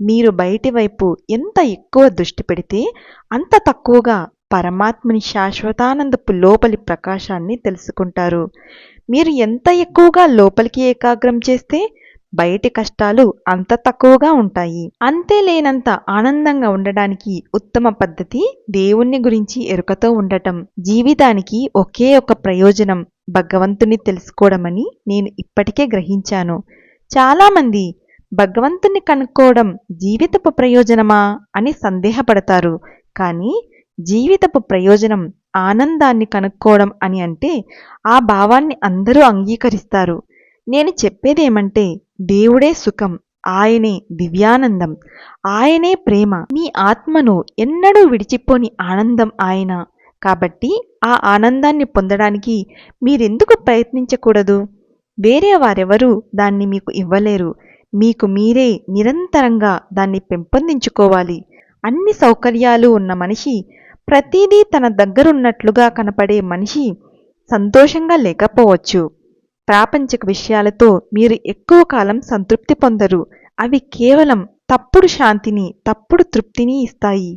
మీరు బయటి వైపు ఎంత ఎక్కువ దృష్టి పెడితే అంత తక్కువగా పరమాత్మని శాశ్వతానందపు లోపలి ప్రకాశాన్ని తెలుసుకుంటారు. మీరు ఎంత ఎక్కువగా లోపలికి ఏకాగ్రం చేస్తే బయటి కష్టాలు అంత తక్కువగా ఉంటాయి. అంతే లేనంత ఆనందంగా ఉండడానికి ఉత్తమ పద్ధతి దేవుణ్ణి గురించి ఎరుకతో ఉండటం. జీవితానికి ఒకే ఒక ప్రయోజనం భగవంతుని తెలుసుకోవడమని నేను ఇప్పటికే గ్రహించాను. చాలామంది భగవంతుని కనుక్కోవడం జీవితపు ప్రయోజనమా అని సందేహపడతారు. కానీ జీవితపు ప్రయోజనం ఆనందాన్ని కనుక్కోవడం అని అంటే ఆ భావాన్ని అందరూ అంగీకరిస్తారు. నేను చెప్పేదేమంటే దేవుడే సుఖం ఆయనే దివ్యానందం ఆయనే ప్రేమ. మీ ఆత్మను ఎన్నడూ విడిచిపోని ఆనందం ఆయన. కాబట్టి ఆ ఆనందాన్ని పొందడానికి మీరెందుకు ప్రయత్నించకూడదు? వేరే వారెవరూ దాన్ని మీకు ఇవ్వలేరు. మీకు మీరే నిరంతరంగా దాన్ని పెంపొందించుకోవాలి. అన్ని సౌకర్యాలు ఉన్న మనిషి ప్రతిదీ తన దగ్గరున్నట్లుగా కనపడే మనిషి సంతోషంగా లేకపోవచ్చు. ప్రాపంచిక విషయాలతో మీరు ఎక్కువ కాలం సంతృప్తి పొందరు. అవి కేవలం తప్పుడు శాంతిని తప్పుడు తృప్తిని ఇస్తాయి.